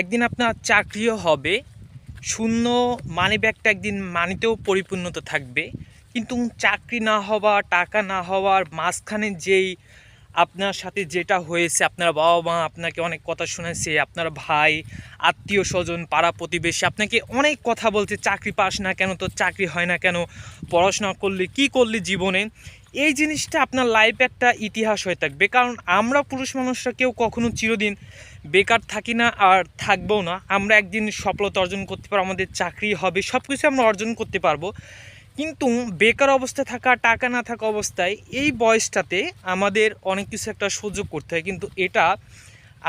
একদিন আপনার চাকরিও হবে, শূন্য মানি ব্যাগটা একদিন মানিতেও পরিপূর্ণতা থাকবে, কিন্তু চাকরি না হওয়া, টাকা না হওয়ার মাঝখানে যেই আপনার সাথে যেটা হয়েছে, আপনার বাবা মা আপনাকে অনেক কথা শুনেছে, আপনার ভাই আত্মীয় স্বজন পাড়া প্রতিবেশী আপনাকে অনেক কথা বলছে, চাকরি পাস না কেন, তোর চাকরি হয় না কেন, পড়াশোনা করলে, কি করলি জীবনে? এই জিনিসটা আপনার লাইফে একটা ইতিহাস হয়ে থাকবে। কারণ আমরা পুরুষ মানুষরা কেউ কখনো চিরদিন বেকার থাকি না আর থাকব না। আমরা একদিন সফলতা অর্জন করতে পারব, আমাদের চাকরি হবে সব কিছু আমরা অর্জন করতে পারব। কিন্তু বেকার অবস্থায় থাকা, টাকা না থাকা অবস্থায় এই বয়সটাতে আমাদের অনেক কিছু একটা সহ্য করতে হয়। কিন্তু এটা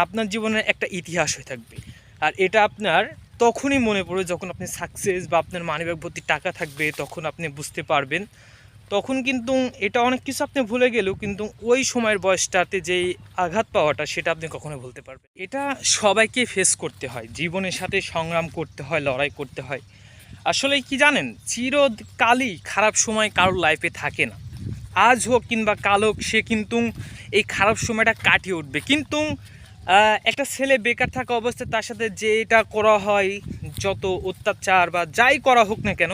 আপনার জীবনের একটা ইতিহাস হয়ে থাকবে। আর এটা আপনার তখনই মনে পড়বে যখন আপনি সাকসেস বা আপনার মানিব্যাগ ভর্তি টাকা থাকবে, তখন আপনি বুঝতে পারবেন তখন কিন্তু এটা অনেক কিছু আপনি ভুলে গেলেও কিন্তু ওই সময়ের বয়সটাতে যেই আঘাত পাওয়াটা, সেটা আপনি কখনো ভুলতে পারবেন। এটা সবাইকে ফেস করতে হয়। জীবনের সাথে সংগ্রাম করতে হয়, লড়াই করতে হয়। আসলে কি জানেন? চিরকালই খারাপ সময় কারোর লাইফে থাকে না। আজ হোক কিংবা কাল হোক, সে কিন্তু এই খারাপ সময়টা কাটিয়ে উঠবে। কিন্তু একটা ছেলে বেকার থাকা অবস্থায় তার সাথে যেটা করা হয়, যত অত্যাচার বা যাই করা হোক না কেন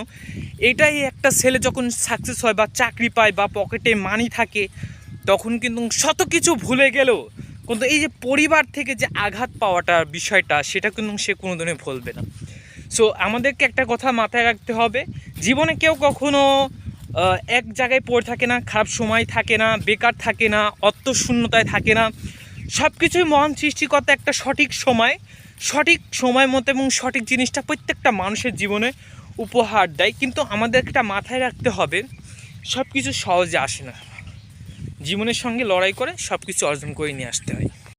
এটাই একটা ছেলে যখন সাকসেস হয় বা চাকরি পায় বা পকেটে মানি থাকে, তখন কিন্তু শত কিছু ভুলে গেলেও কিন্তু এই যে পরিবার থেকে যে আঘাত পাওয়াটার বিষয়টা, সেটা কিন্তু সে কোনো কোনোদিনই ভুলবে না। সো আমাদেরকে একটা কথা মাথায় রাখতে হবে, জীবনে কেউ কখনো এক জায়গায় পড়ে থাকে না, খারাপ সময় থাকে না, বেকার থাকে না, অর্থশূন্যতায় থাকে না। সব কিছুই মহান সৃষ্টিকর্তা একটা সঠিক সময় সঠিক সময় মতো এবং সঠিক জিনিসটা প্রত্যেকটা মানুষের জীবনে উপহার দেয়, কিন্তু আমাদের একটা মাথায় রাখতে হবে সব কিছু সহজে আসে না। জীবনের সঙ্গে লড়াই করে সব কিছু অর্জন করে নিয়ে আসতে হয়।